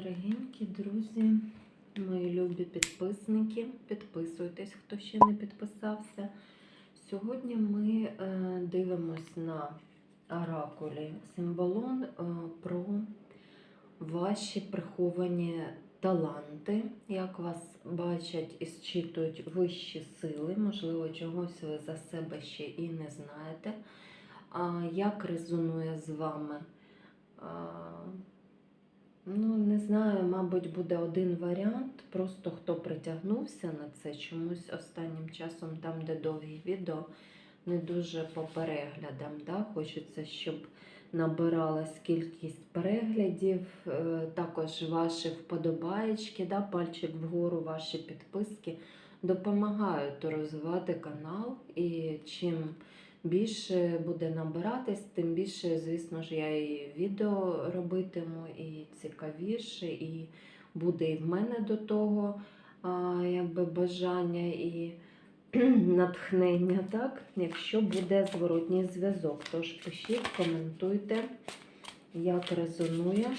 дорогенькі друзі, мої любі підписники. Підписуйтесь, хто ще не підписався. Сьогодні ми е, дивимось на оракулі символон е, про ваші приховані таланти, як вас бачать і зчитують вищі сили. Можливо, чогось ви за себе ще і не знаєте. Як резонує з вами? Ну, не знаю, мабуть, буде один варіант. Просто хто притягнувся на це чомусь останнім часом, там, де довгі відео, не дуже по переглядам. Да? Хочеться, щоб набиралась кількість переглядів, е, також ваші вподобаєчки, да? пальчик вгору, ваші підписки допомагають розвивати канал. І чим більше буде набиратись, тим більше, звісно ж, я і відео робитиму, і цікавіше, і буде і в мене до того якби бажання і натхнення, так? Якщо буде зворотній зв'язок. Тож пишіть, коментуйте, як резонує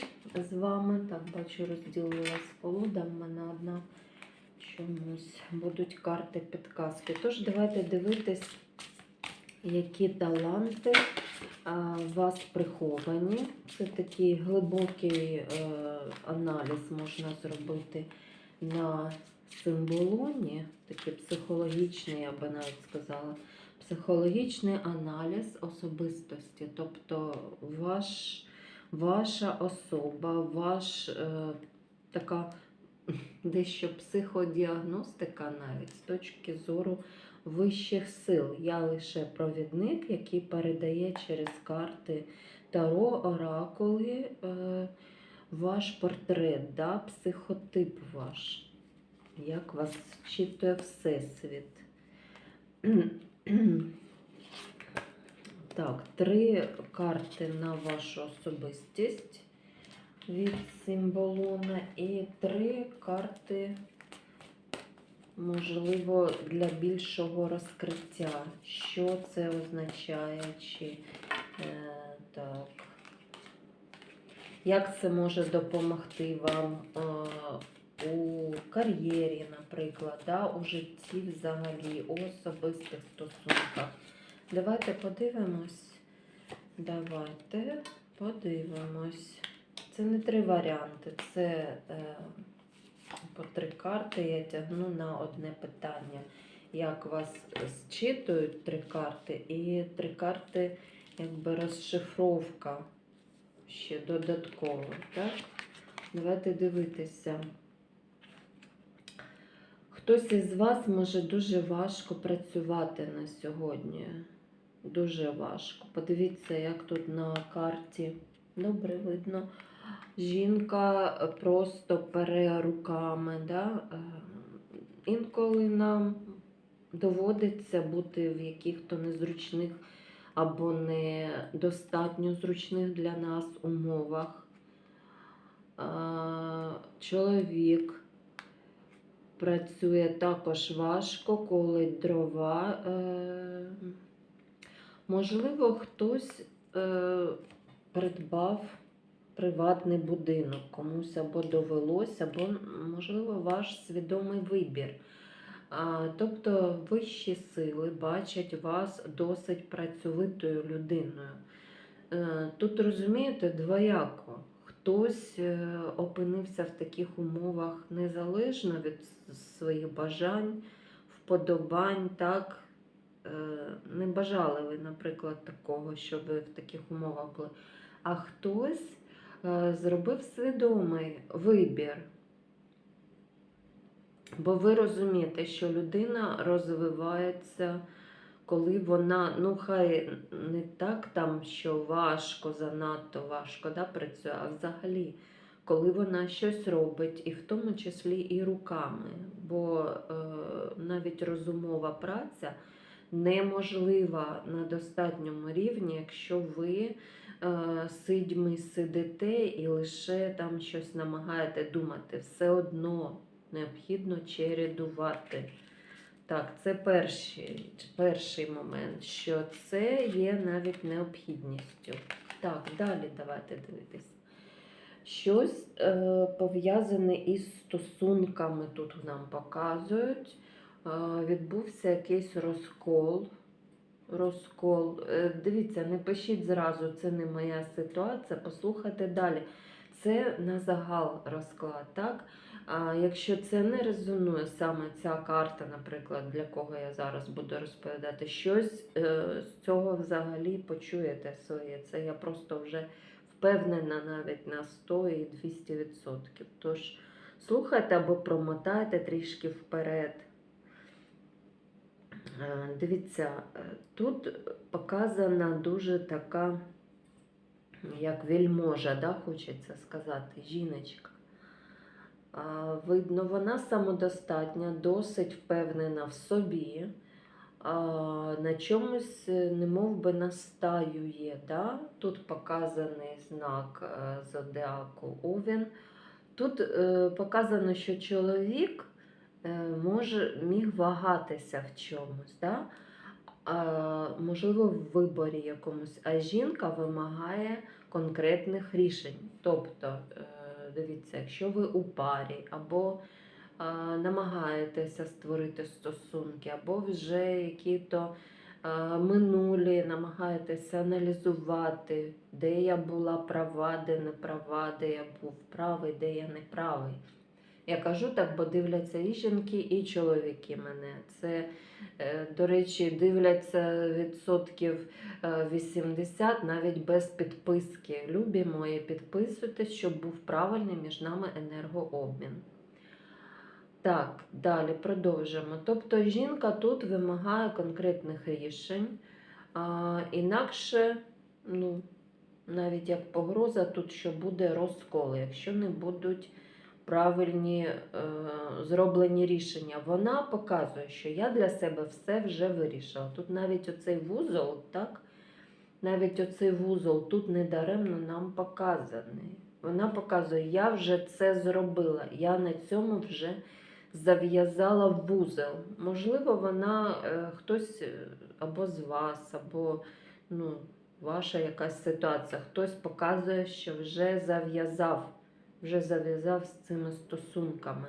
з вами. Так, бачу, розділилась колода, в мене одна чомусь будуть карти підказки. Тож давайте дивитись які таланти у вас приховані. Це такий глибокий е, аналіз можна зробити на символоні, такий психологічний, я би навіть сказала, психологічний аналіз особистості, тобто ваш, ваша особа, ваш е, така дещо психодіагностика навіть з точки зору вищих сил. Я лише провідник, який передає через карти Таро, оракули е, ваш портрет, да, психотип ваш. Як вас вчитує Всесвіт. Так, три карти на вашу особистість від символона і три карти можливо, для більшого розкриття. Що це означає? Чи е, так. Як це може допомогти вам е, у кар'єрі, наприклад, да, у житті взагалі, у особистих стосунках? Давайте подивимось. Давайте подивимось. Це не три варіанти, це. Е, по три карти я тягну на одне питання. Як вас зчитують три карти, і три карти, якби розшифровка ще додатково. Так? Давайте дивитися. Хтось із вас може дуже важко працювати на сьогодні. Дуже важко. Подивіться, як тут на карті. Добре видно жінка просто пере руками. Да? Е, інколи нам доводиться бути в яких-то незручних або недостатньо зручних для нас умовах. Е, чоловік працює також важко, коли дрова. Е, можливо, хтось придбав приватний будинок, комусь або довелося, або, можливо, ваш свідомий вибір. Тобто вищі сили бачать вас досить працьовитою людиною. Е, тут розумієте, двояко. Хтось е, опинився в таких умовах незалежно від своїх бажань, вподобань, так. Е, не бажали ви, наприклад, такого, щоб ви в таких умовах були. А хтось зробив свідомий вибір. Бо ви розумієте, що людина розвивається, коли вона, ну, хай не так там, що важко, занадто важко да, працює, а взагалі, коли вона щось робить, і в тому числі і руками. Бо е, навіть розумова праця неможлива на достатньому рівні, якщо ви Е, сидьми сидите і лише там щось намагаєте думати. Все одно необхідно чередувати. Так, це перший, перший момент, що це є навіть необхідністю. Так, далі давайте дивитись. Щось е, пов'язане із стосунками тут нам показують. Е, відбувся якийсь розкол. Розкол. Е, дивіться, не пишіть зразу, це не моя ситуація. Послухайте далі. Це на загал розклад, так? А якщо це не резонує саме ця карта, наприклад, для кого я зараз буду розповідати, щось е, з цього взагалі почуєте своє. Це я просто вже впевнена навіть на 100 і 200 відсотків. Тож слухайте або промотайте трішки вперед. Е, Дивіться, е, тут показана дуже така, як вельможа, да, хочеться сказати, жіночка. Видно, вона самодостатня, досить впевнена в собі, на чомусь е, немов би настаює. Да? Тут показаний знак зодіаку Овен. Тут показано, що чоловік може, міг вагатися в чомусь. Да? А, можливо, в виборі якомусь, а жінка вимагає конкретних рішень. Тобто, е, дивіться, якщо ви у парі або а, намагаєтеся створити стосунки, або вже які-то минулі намагаєтеся аналізувати, де я була права, де не права, де я був правий, де я не правий. Я кажу так, бо дивляться і жінки, і чоловіки мене. Це, е, до речі, дивляться відсотків е, 80 навіть без підписки. Любі мої, підписуйтесь, щоб був правильний між нами енергообмін. Так, далі продовжимо. Тобто жінка тут вимагає конкретних рішень, інакше, ну, навіть як погроза, тут що буде розкол, якщо не будуть правильні е, зроблені рішення. Вона показує, що я для себе все вже вирішила. Тут навіть оцей вузол, так? Навіть оцей вузол тут недаремно нам показаний. Вона показує, я вже це зробила, я на цьому вже зав'язала вузол. Можливо, вона е, хтось е, або з вас, або ну, ваша якась ситуація, хтось показує, що вже зав'язав, вже зав'язав з цими стосунками.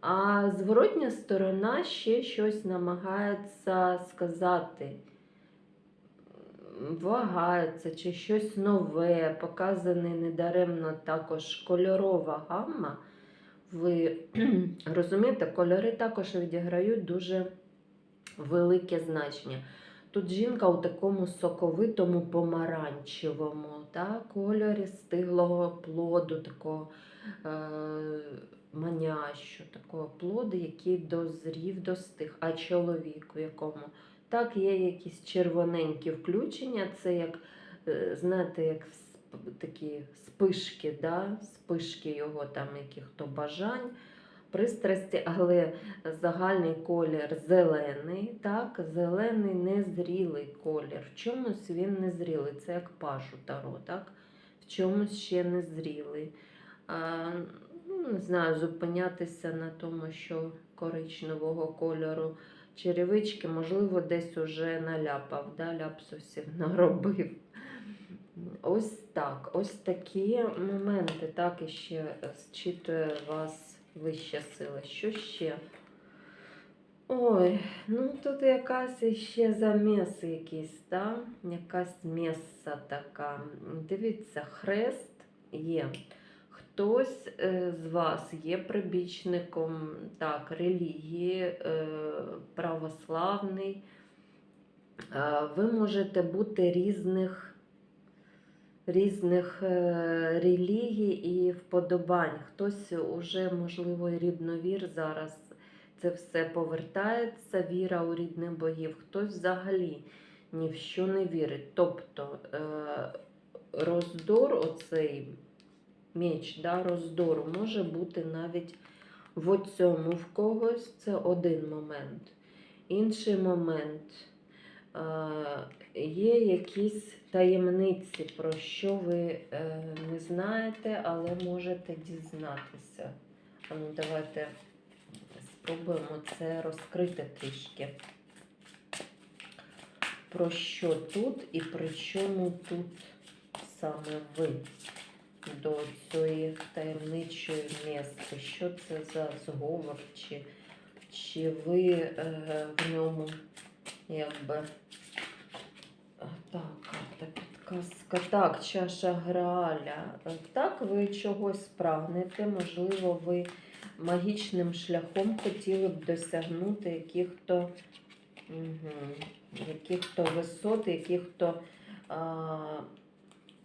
А зворотня сторона ще щось намагається сказати. Вагається чи щось нове, показаний недаремно також кольорова гамма. Ви розумієте, кольори також відіграють дуже велике значення. Тут жінка у такому соковитому помаранчевому та, кольорі стиглого плоду, такого е, манящу, такого плоду, який дозрів, достиг. А чоловік у якому так є якісь червоненькі включення, це як, е, знаєте, як такі спишки, да? спишки його там яких-то бажань, пристрасті, але загальний колір зелений, так, зелений незрілий колір. В чомусь він незрілий, це як пажу таро, так? в чомусь ще незрілий. А, ну, не знаю, зупинятися на тому, що коричневого кольору черевички, можливо, десь уже наляпав, да, ляпсусів наробив. Ось так, ось такі моменти, так і ще зчитує вас вища сила. Що ще? Ой, ну тут якась ще заміс якийсь, да? якась меса така. Дивіться, хрест є. Хтось е, з вас є прибічником так, релігії, е, православний. Е, Ви можете бути різних, різних е, релігій і вподобань. Хтось уже, можливо, і рідновір зараз це все повертається, віра у рідних богів, хтось взагалі ні в що не вірить. Тобто е, роздор, оцей меч да, роздору може бути навіть в цьому в когось. Це один момент. Інший момент. Є якісь таємниці, про що ви е, не знаєте, але можете дізнатися. А ну, давайте спробуємо це розкрити трішки. Про що тут і при чому тут саме ви? до цієї таємничої місця? Що це за зговор? Чи, чи ви е, в ньому якби. Так, карта підказка. Так, чаша Грааля. Е, Так, ви чогось прагнете, можливо, ви магічним шляхом хотіли б досягнути яких-то угу, яких-то висот, яких-то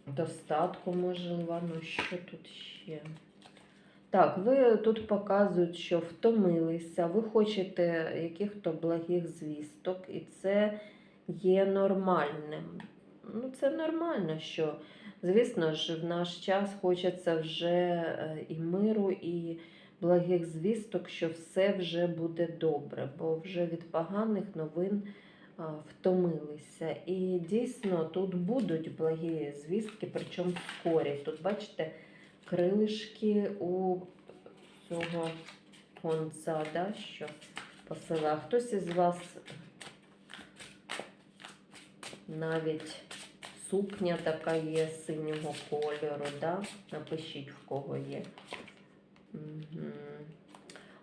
достатку, можливо. Ну, що тут ще? Так, ви тут показують, що втомилися, ви хочете яких-то благих звісток, і це є нормальним. Ну, це нормально, що, звісно ж, в наш час хочеться вже е, і миру, і благих звісток, що все вже буде добре, бо вже від поганих новин втомилися. І дійсно тут будуть благі звістки, причому скорі. Тут, бачите, крилишки у цього конца, да, що посила. Хтось із вас навіть сукня така є синього кольору, да? напишіть в кого є.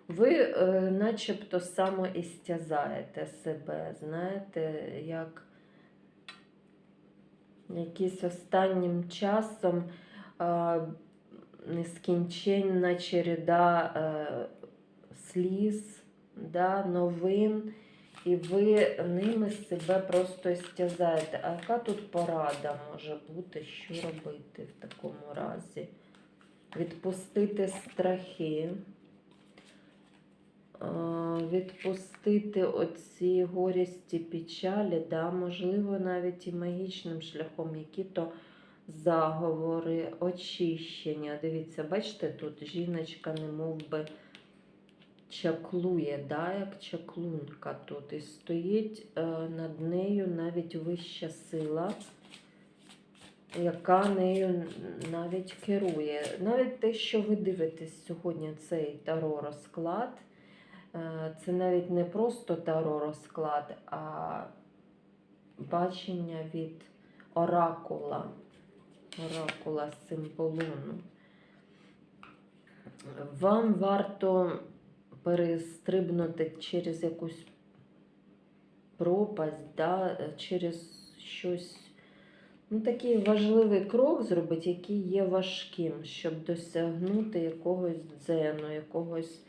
Ви е, начебто самоістязаєте себе, знаєте, як якийсь останнім часом е, нескінченна череда е, сліз, да, новин, і ви ними себе просто істязаєте. А яка тут порада може бути, що робити в такому разі? Відпустити страхи, відпустити оці горісті печалі, да, можливо, навіть і магічним шляхом, які то заговори, очищення. Дивіться, бачите, тут жіночка не мов би чаклує, да, як чаклунка тут. І стоїть е, над нею навіть вища сила яка нею навіть керує. Навіть те, що ви дивитесь сьогодні, цей таро розклад, е, це навіть не просто таро розклад, а бачення від оракула, оракула символону. Вам варто перестрибнути через якусь пропасть, да, через щось Ну, такий важливий крок зробити, який є важким, щоб досягнути якогось дзену, якогось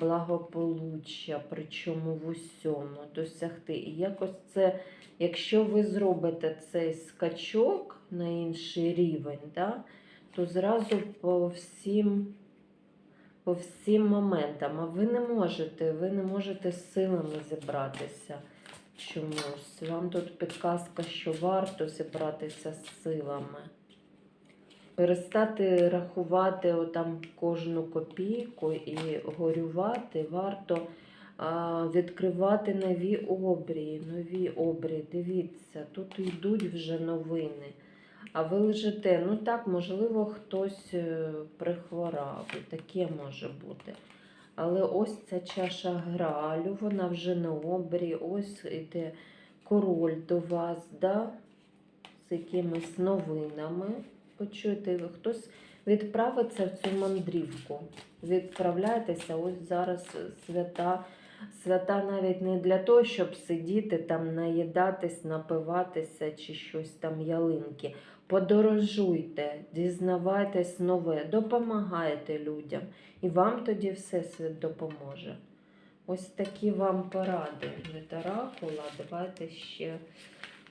благополуччя, причому в усьому досягти. І якось це, якщо ви зробите цей скачок на інший рівень, да, то зразу по всім, по всім моментам, а ви не можете, ви не можете силами зібратися чомусь. Вам тут підказка, що варто зібратися з силами. Перестати рахувати отам кожну копійку і горювати, варто а, відкривати нові обрії, нові обрії. Дивіться, тут йдуть вже новини. А ви лежите, ну так, можливо, хтось е, прихворав, таке може бути. Але ось ця чаша гралю, вона вже на обрі, ось іде король до вас, да? з якимись новинами. Почуєте, хтось відправиться в цю мандрівку. Відправляйтеся, ось зараз свята. Свята навіть не для того, щоб сидіти там, наїдатись, напиватися чи щось там ялинки. Подорожуйте, дізнавайтесь нове, допомагайте людям. І вам тоді Всесвіт допоможе. Ось такі вам поради від оракула. Давайте ще,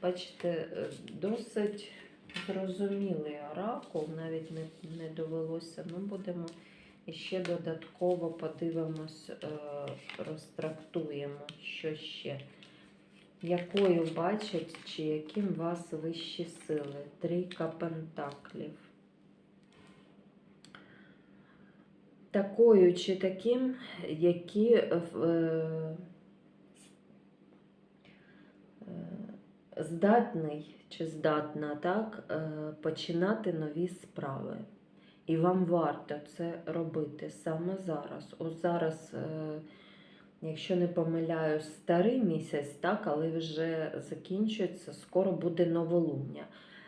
бачите, е, досить зрозумілий оракул, навіть не, не довелося. Ми будемо ще додатково подивимось, е, розтрактуємо, що ще. Якою бачать, чи яким вас вищі сили? Трійка пентаклів. Такою чи таким, які е, е, здатний чи здатна так, е, починати нові справи. І вам варто це робити саме зараз. Ось зараз, е, якщо не помиляюсь, старий місяць, так, але вже закінчується, скоро буде новолуння.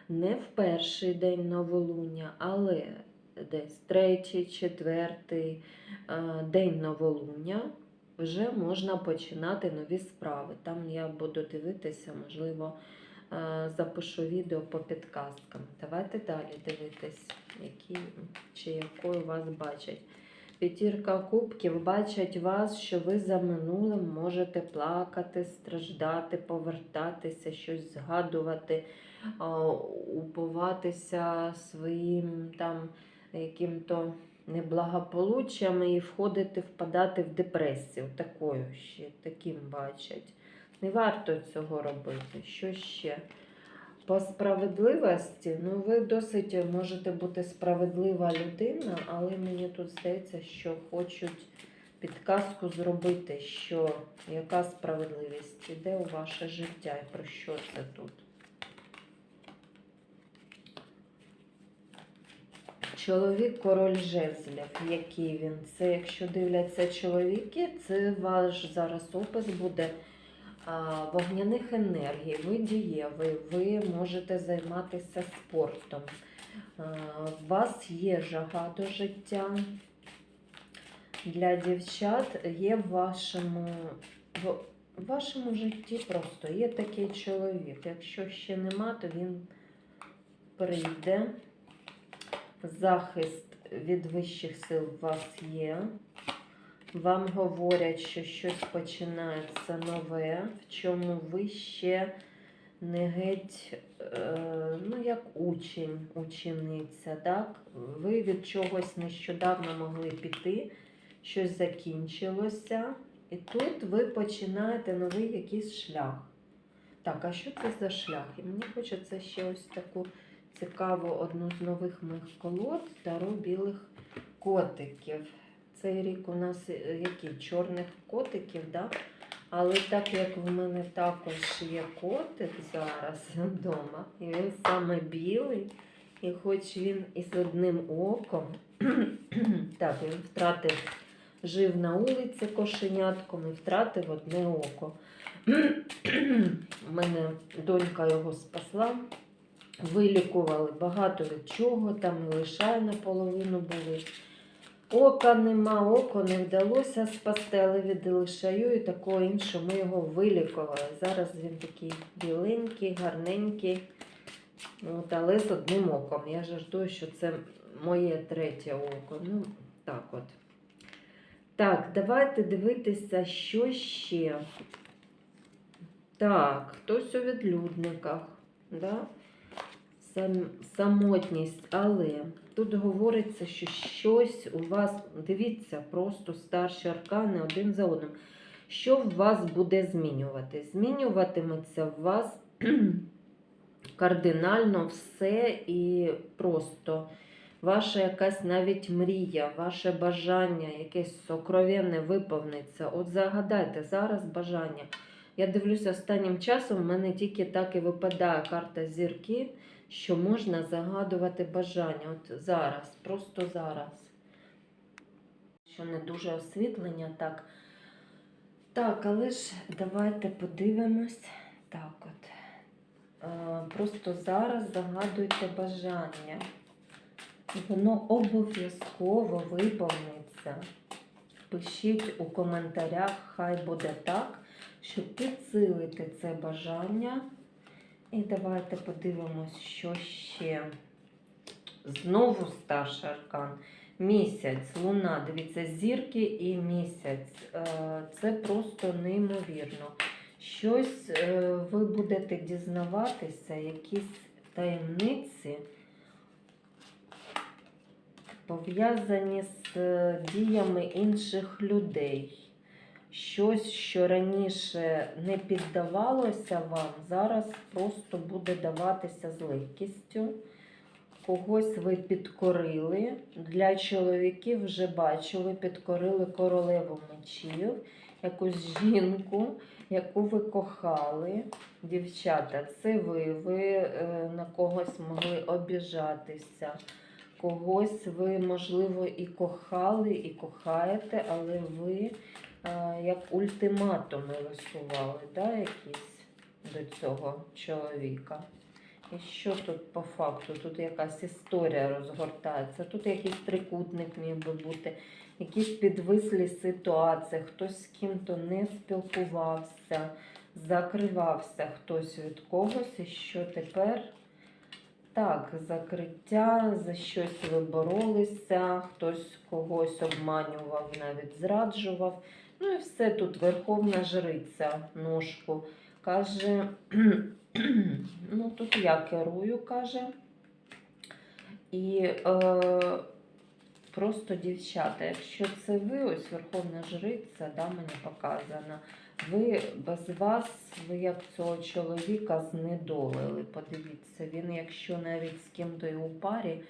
не в перший день новолуння, але десь третій, четвертий е, день новолуння вже можна починати нові справи. Там я буду дивитися, можливо, е, запишу відео по підказкам. Давайте далі дивитись, які чи якою вас бачать. П'ятірка кубків бачать вас, що ви за минулим можете плакати, страждати, повертатися, щось згадувати, а, упиватися своїм там яким-то неблагополуччям і входити, впадати в депресію. Такою ще, таким бачать. Не варто цього робити. Що ще? По справедливості, ну ви досить можете бути справедлива людина, але мені тут здається, що хочуть підказку зробити, що яка справедливість іде у ваше життя і про що це тут. Чоловік король жезлів, який він? Це якщо дивляться чоловіки, це ваш зараз опис буде вогняних енергій, ви дієвий, ви можете займатися спортом. У вас є жага до життя. Для дівчат є в вашому, в вашому житті просто є такий чоловік. Якщо ще нема, то він прийде. Захист від вищих сил у вас є. Вам говорять, що щось починається нове, в чому ви ще не геть, е, ну, як учень, учениця, так? Ви від чогось нещодавно могли піти, щось закінчилося, і тут ви починаєте новий якийсь шлях. Так, а що це за шлях? І мені хочеться ще ось таку цікаву одну з нових моїх колод Таро білих котиків. Цей рік у нас е, який? Чорних котиків, да? але так як в мене також є котик зараз вдома, і він саме білий, і хоч він із одним оком, так, він втратив, жив на вулиці кошенятком і втратив одне око. У мене донька його спасла. Вилікували багато від чого, там і лишай наполовину були. Ока нема, око не вдалося спасти, але від лишаю і такого іншого ми його вилікували. Зараз він такий біленький, гарненький, от, але з одним оком. Я жартую, що це моє третє око. Ну, так от. Так, давайте дивитися, що ще. Так, хтось у відлюдниках. Да? Сам, самотність, але тут говориться, що щось у вас, дивіться, просто старші аркани один за одним. Що в вас буде змінювати? Змінюватиметься в вас кардинально все і просто ваша якась навіть мрія, ваше бажання, якесь сокровенне виповниться. От загадайте зараз бажання. Я дивлюся останнім часом, в мене тільки так і випадає карта зірки що можна загадувати бажання. От зараз, просто зараз. Що не дуже освітлення, так. Так, але ж давайте подивимось. Так от. Е, Просто зараз загадуйте бажання. Воно обов'язково виповниться. Пишіть у коментарях, хай буде так, щоб підсилити це бажання. І давайте подивимось, що ще. Знову старший аркан. Місяць, луна, дивіться, зірки і місяць. Е, Це просто неймовірно. Щось е, ви будете дізнаватися, якісь таємниці, пов'язані з е, діями інших людей. Щось, що раніше не піддавалося вам, зараз просто буде даватися з легкістю. Когось ви підкорили. Для чоловіків вже бачили, підкорили королеву мечів, якусь жінку, яку ви кохали. Дівчата, це ви, ви е, на когось могли обіжатися. Когось ви, можливо, і кохали, і кохаєте, але ви як ультиматуми висували, да, якісь до цього чоловіка. І що тут по факту? Тут якась історія розгортається. Тут якийсь трикутник міг би бути, якісь підвислі ситуації, хтось з ким-то не спілкувався, закривався хтось від когось, і що тепер? Так, закриття, за щось ви боролися, хтось когось обманював, навіть зраджував. Ну і все тут Верховна Жриця ножку. Каже, ну тут я керую, каже. І е, просто дівчата, якщо це ви, ось Верховна Жриця, да, мені показана, ви без вас, ви як цього чоловіка знедолили. Подивіться, він, якщо навіть з ким-то і у парі,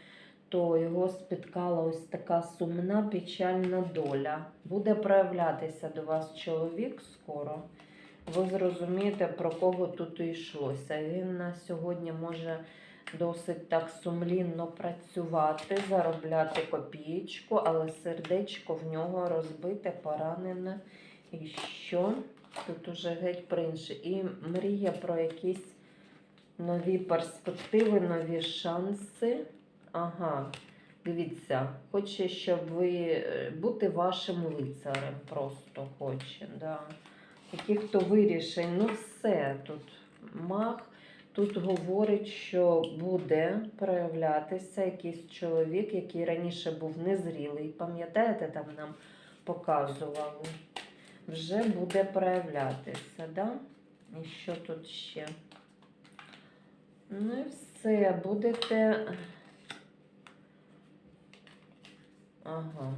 то його спіткала ось така сумна, печальна доля. Буде проявлятися до вас чоловік скоро. Ви зрозумієте, про кого тут йшлося. Він на сьогодні може досить так сумлінно працювати, заробляти копієчку, але сердечко в нього розбите, поранене. І що? Тут уже геть про інше. І мріє про якісь нові перспективи, нові шанси. Ага, дивіться, хоче, щоб ви е, бути вашим лицарем, просто хоче. Да. Яких-то вирішень, ну все тут мах. Тут говорить, що буде проявлятися якийсь чоловік, який раніше був незрілий. Пам'ятаєте, там нам показували? Вже буде проявлятися, да? І що тут ще? Ну і все, будете. Ага.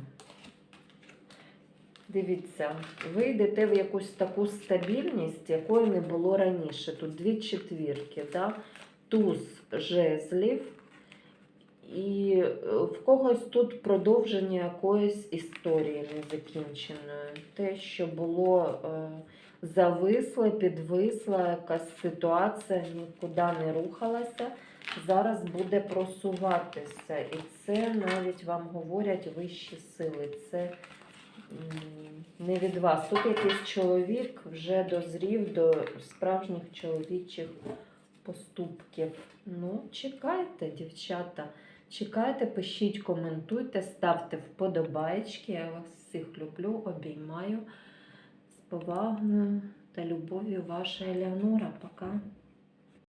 Дивіться, ви йдете в якусь таку стабільність, якої не було раніше. Тут дві четвірки, да? туз жезлів. І е, в когось тут продовження якоїсь історії незакінченої. Те, що було е, зависле, підвисла, якась ситуація нікуди не рухалася, зараз буде просуватися. І це навіть вам говорять вищі сили. Це не від вас. Тут якийсь чоловік вже дозрів до справжніх чоловічих поступків. Ну, чекайте, дівчата. Чекайте, пишіть, коментуйте, ставте вподобайки. Я вас всіх люблю, обіймаю. З повагою та любов'ю ваша Елеонора. Пока.